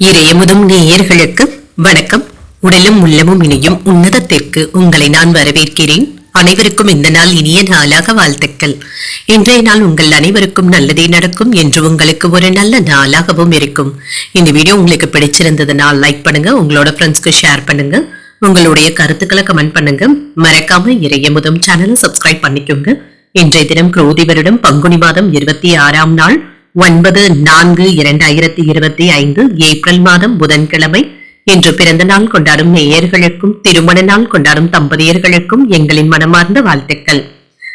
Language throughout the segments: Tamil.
இறையமுதும் நேயர்களுக்கு வணக்கம். உடலும் உள்ளமும் இணையும் உன்னதத்திற்கு உங்களை நான் வரவேற்கிறேன். அனைவருக்கும் இந்த நாள் இனிய நாளாக வாழ்த்துக்கள். இன்றைய நாள் உங்கள் அனைவருக்கும் நல்லதே நடக்கும் என்று உங்களுக்கு ஒரு நல்ல நாளாகவும் இருக்கும். இந்த வீடியோ உங்களுக்கு பிடிச்சிருந்ததுனால் லைக் பண்ணுங்க உங்களோட ஃப்ரெண்ட்ஸ்க்கு ஷேர் பண்ணுங்க. உங்களுடைய கருத்துக்களை கமெண்ட் பண்ணுங்க. மறக்காம இறையமுதும் சேனலை சப்ஸ்கிரைப் பண்ணிக்கோங்க. இன்றைய தினம் குரோதி வருடம் பங்குனி மாதம் இருபத்தி ஆறாம் நாள். ஒன்பது நான்கு இரண்டாயிரத்தி இருபத்தி ஐந்து ஏப்ரல் மாதம் புதன்கிழமை. இன்று பிறந்த நாள் கொண்டாடும் நேயர்களுக்கும் திருமண நாள் கொண்டாடும் தம்பதியர்களுக்கும் எங்களின் மனமார்ந்த வாழ்த்துக்கள்.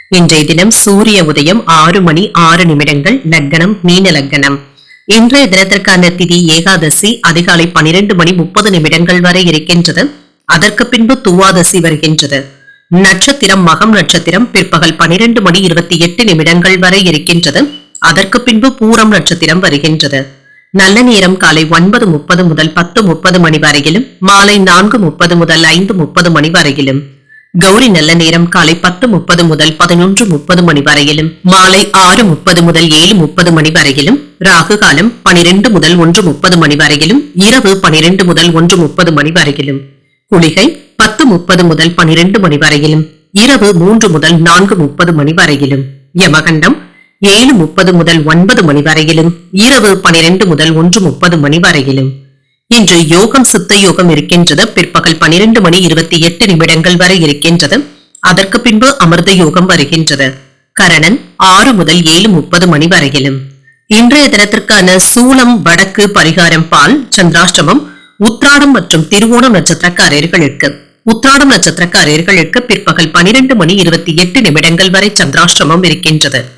இன்றைய தினம் சூரிய உதயம் ஆறு மணி ஆறு நிமிடங்கள் லக்னம் மீன லக்னம் இன்றைய தினத்திற்கான திதி ஏகாதசி அதிகாலை பனிரெண்டு மணி முப்பது நிமிடங்கள் வரை இருக்கின்றது. அதற்கு பின்பு துவாதசி வருகின்றது. நட்சத்திரம் மகம் நட்சத்திரம் பிற்பகல் பனிரெண்டு மணி இருபத்தி எட்டு நிமிடங்கள் வரை இருக்கின்றது. அதற்கு பின்பு பூரம் நட்சத்திரம் வருகின்றது. நல்ல நேரம் காலை ஒன்பது முப்பது முதல் பத்து முப்பது மணி வரையிலும் மாலை நான்கு முப்பது முதல் ஐந்து முப்பது மணி வரையிலும். கௌரி நல்ல நேரம் காலை பத்து முப்பது முதல் பதினொன்று முப்பது மணி வரையிலும் மாலை ஆறு முப்பது முதல் ஏழு முப்பது மணி வரையிலும் ராகு காலம் பனிரெண்டு முதல் ஒன்று முப்பது மணி வரையிலும் இரவு பனிரெண்டு முதல் ஒன்று முப்பது மணி வரையிலும். குளிகை பத்து முப்பது முதல் பனிரெண்டு மணி வரையிலும் இரவு மூன்று முதல் நான்கு முப்பது மணி வரையிலும். யமகண்டம் ஏழு முப்பது முதல் ஒன்பது மணி வரையிலும் இரவு பனிரெண்டு முதல் ஒன்று முப்பது மணி வரையிலும். இன்று யோகம் சித்த யோகம் இருக்கின்றது. பிற்பகல் பனிரெண்டு மணி இருபத்தி எட்டு நிமிடங்கள் வரை இருக்கின்றது. அதற்கு பின்பு அமிர்த யோகம் வருகின்றது. கரணன் ஆறு முதல் ஏழு முப்பது மணி வரையிலும். இன்றைய தினத்திற்கான சூலம் வடக்கு பரிகாரம் பால் சந்திராஷ்டமம் உத்ராடம் மற்றும் திருவோணம் நட்சத்திரக்காரர்களுக்கு. உத்ராடம் நட்சத்திரக்காரர்களுக்கு பிற்பகல் பனிரெண்டு மணி இருபத்தி எட்டு நிமிடங்கள் வரை சந்திராஷ்டமம் இருக்கின்றது.